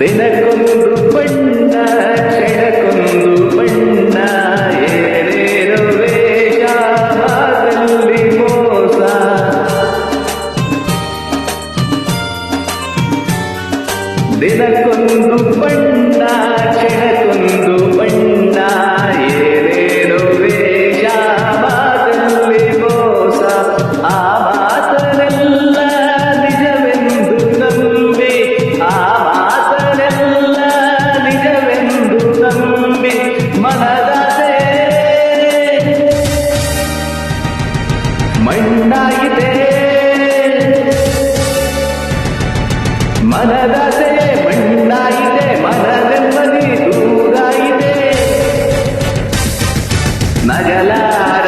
ಬೆನಕೊಂದು ಬಣ್ಣ ಚೆಡಕೊಂದು ಬಣ್ಣ ಏನೇನು ವೇಗ ಮಾತಲ್ಲಿ ಮೋಸ ದಿನಕ್ಕೊಂದು ಬಣ್ಣ ಚೆಡ ಮನದಸೆ ಮಣ್ಣಾಯಿತೆ ದೂರ ಇದೆ ನಗಲಾರ